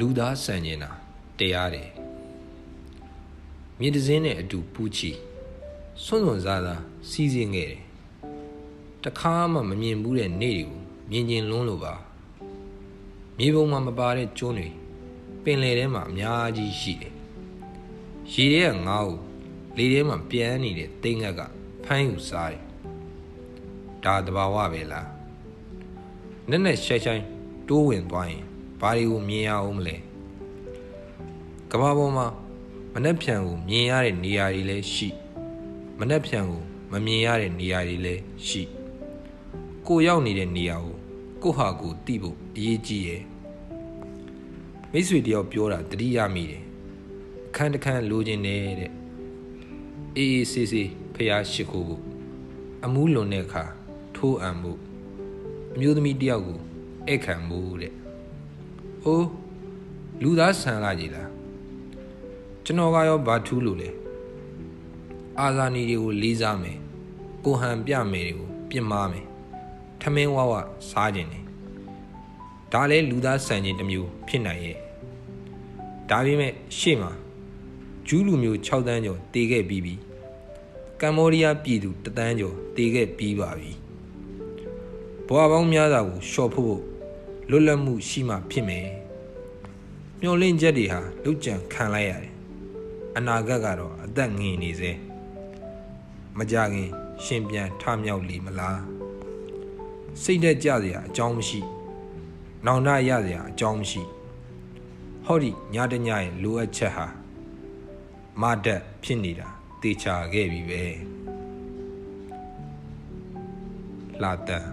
လူသားဆန်ကျင်တာတရားတယ်မြေတစင်းနဲ့အတူပူချီစွန့်စွန့်စားစားစီးစင်းခဲ့တယ်တခါမှမမြင်ဘူးတဲ့နေ့တွေကိုမြင်ကျင်လွန်းလို့ပါမြေပုံမှာမပါတဲ့ကျွန်းတွေပင်လယ်ထဲမှာအများကြီးရှိတယ်ရေထဲကငါးကိုလေထဲမှာပြန်နေတဲ့တိမ်ငက်ကဖမ်းယူစားတယ်ဒါတဘာဝပဲလားနက်နက်ရှိုင်းရှိုင်းတိုးဝင်သွားရင် ဘာတွေကိုမြင်ရအောင်မလဲကမ္ဘာပေါ်မှာမနှက်ဖြန်ကိုမြင်ရတဲ့နေရာတွေလည်းရှိမနှက်ဖြန်ကိုမမြင်ရတဲ့နေရာတွေလည်းရှိကိုရောက်နေတဲ့နေရာကိုကိုဟာကိုတိဖို့အရေးကြီးရဲ့မိတ်ဆွေတယောက်ပြောတာတတိယမိတယ်အခန်းတစ်ခန်းလိုချင်တယ်တဲ့အေးအေးဆေးဆေးဖျားရှိခိုးဖို့အမှုလွန်တဲ့အခါထိုးအံဖို့အမျိုးသမီးတယောက်ကိုဧည့်ခံဖို့တဲ့။ အိုးလူသားဆန်လာကြည်လား။ကျွန်တော်ကရောဘာထူးလို့လဲ။အာဇာနည်တွေကိုလေးစားမယ်။ကိုဟန်ပြမယ်တွေကိုပြင်မာမယ်။ထမင်းဝဝစားခြင်းတယ်။ဒါလည်းလူသားဆန်ခြင်းတစ်မျိုးဖြစ်နိုင်ရဲ့။ဒါပေမဲ့ရှေ့မှာဂျူးလူမျိုး6တန်းကျော်တေခဲ့ပြီးပြီ။ကမ္ဘောဒီးယားပြည်သူတသန်းကျော်တေခဲ့ပြီးပါပြီ။ဘွာပေါင်းများစွာကိုရှော့ဖို့ လွတ်လပ်မှုရှိမှဖြစ်မယ်။မျောလင့်ချက်တွေဟာလုတ်ကြံခံလိုက်ရတယ်။အနာဂတ်ကတော့အသက်ငင်နေစေ။မကြခင် ရှင်ပြန်ထမြောက်လီမလား။စိတ်သက်ကြစရာအကြောင်းမရှိ။နောင်တရစရာအကြောင်းမရှိ။ဟောဒီညတညရဲ့လိုအပ်ချက်ဟာမဒတ်ဖြစ်နေတာတေချာခဲ့ပြီပဲ။လာတန်